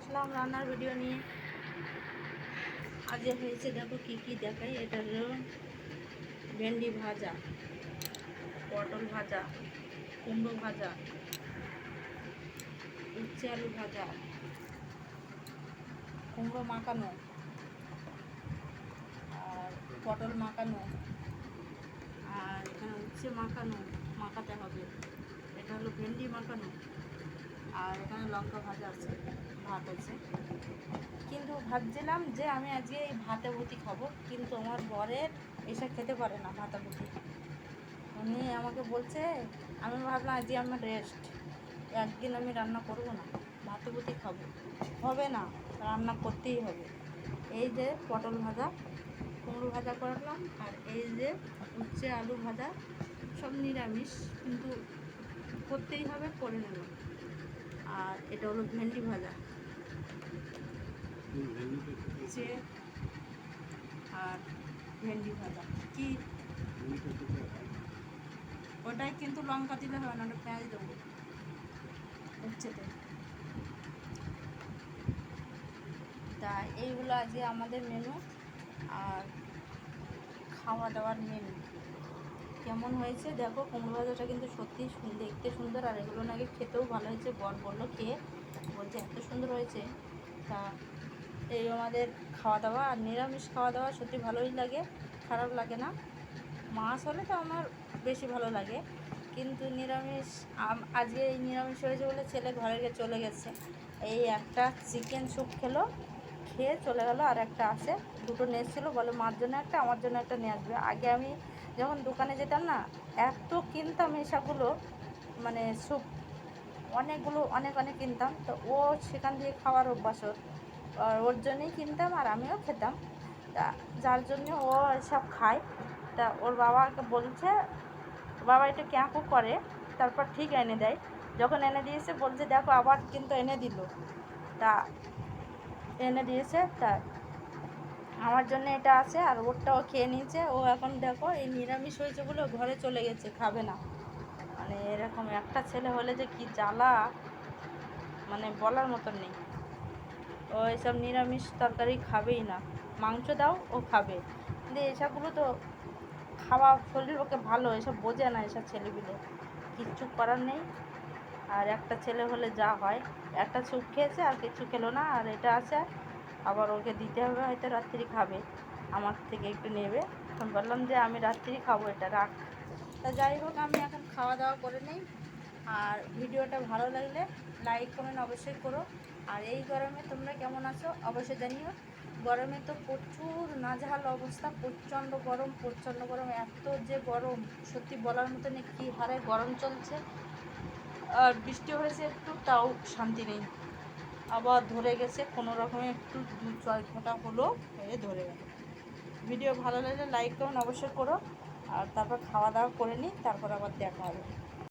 আসলাম রান্নার ভিডিও নিয়ে। আজ হয়েছে দেখো কি কি দেখাই। এটা হলো ভেন্ডি ভাজা, পটল ভাজা, কুমড়ো ভাজা, উচ্ছে আলু ভাজা, কুমড়ো মাখানো, আর পটল মাখানো, আর এখানে উচ্ছে মাখানো, মাখাতে হবে। এটা হলো ভেন্ডি মাখানো। আর এখানে লঙ্কা ভাজা আছে, ভাত আছে। কিন্তু ভাবছিলাম যে আমি আজকে এই ভাতে ভুতি খাব, কিন্তু আমার বরের এসব খেতে পারে না ভাতা ভুতি উনি আমাকে বলছে, আমি ভাবলাম আজকে আমার রেস্ট একদিন আমি রান্না করব না, ভাতে ভুতি খাব। হবে না, রান্না করতেই হবে। এই যে পটল ভাজা, কুমড়ো ভাজা করলাম, আর এই যে উচ্ছে আলু ভাজা, সব নিরামিষ, কিন্তু করতেই হবে, করে নেব। আর এটা হলো ভেন্ডি ভাজা। উচ্ছে আর ভেন্ডি ভাজা। কি? ওটাই কিন্তু লঙ্কা দিলে হবে না ওটা পেঁয়াজ দেবো। উচ্ছেতে তা এইগুলো আজকে আমাদের মেনু আর খাওয়া দাওয়ার মেনু কেমন হয়েছে? দেখো, কুমড়ো ভাজাটা কিন্তু সত্যি দেখতে সুন্দর, আর এগুলো নাকি খেতেও ভালো হয়েছে। বর বলল খেয়ে বলছে, এত সুন্দর হয়েছে। তা এই আমাদের খাওয়া দাওয়া আর নিরামিষ খাওয়া দাওয়া সত্যি ভালোই লাগে, খারাপ লাগে না। মাছ হলে তো আমার বেশি ভালো লাগে, কিন্তু নিরামিষ আজকে এই নিরামিষ হয়েছে বলে ছেলে ঘরে গিয়ে চলে গেছে। এই একটা চিকেন স্যুপ খেলো, খেয়ে চলে গেলো, আর একটা আছে। দুটো নিয়ে এসেছিল বলে, মার জন্য একটা, আমার জন্য একটা নিয়ে আসবে। আগে আমি যখন দোকানে যেতাম না, এত কিনতাম এসবগুলো মানে স্যুপ, অনেকগুলো, অনেক অনেক কিনতাম। তো ও সেখান দিয়ে খাওয়ার অভ্যাস ওর। ওর জন্যই কিনতাম আর আমিও খেতাম। তা যার জন্য ও এসব খায়। তা ওর বাবাকে বলছে, বাবা এটা ক্যাঁকু করে, তারপর ঠিক এনে দেয়। যখন এনে দিয়েছে, বলছে, দেখো, আবার কিন্তু এনে দিল। তা এনে দিয়েছে, তা আমার জন্য এটা আছে, আর ওরটাও খেয়ে নিয়েছে। ও এখন দেখো, এই নিরামিষ হয়েছে বলে ঘরে চলে গেছে, খাবে না। মানে এরকম একটা ছেলে হলে যে কি জ্বালা মানে বলার মতন নেই। ও এসব নিরামিষ তরকারি খাবেই না। মাংস দাও, ও খাবে। কিন্তু এসবগুলো তো খাওয়া শরীর ওকে ভালো, এসব বোঝে না এসব ছেলেগুলো কিচ্ছু করার নেই। আর একটা ছেলে হলে যা হয়, একটা স্যুপ খেয়েছে, আর কিছু খেলো না। আর এটা আছে আবার ওকে দিতে হবে, হয়তো রাত্রি খাবে। আমার থেকে একটু নেবে। তখন বললাম যে, আমি রাত্রি খাব, এটা রাখ। তা যাই হোক, আমি এখন খাওয়া দাওয়া করে নিই। আর ভিডিওটা ভালো লাগলে লাইক, কমেন্ট অবশ্যই করো। আর এই গরমে তোমরা কেমন আছো অবশ্যই জানিও। গরমে তো প্রচুর নাজেহাল অবস্থা, প্রচণ্ড গরম প্রচণ্ড গরম, এত যে গরম। সত্যি বলার মতো নেই কী হারে গরম চলছে। আর বৃষ্টি হয়েছে একটু, তাও শান্তি নেই। আবার ধরে গেছে, কোনো রকমে একটু দু ছয় ফোঁটা হলো হয়ে ধরে গেল। ভিডিও ভালো লাগলে লাইক করুন, অবশ্যই করো। আর তারপর খাওয়া দাওয়া করে নিই, তারপর আবার দেখা হবে।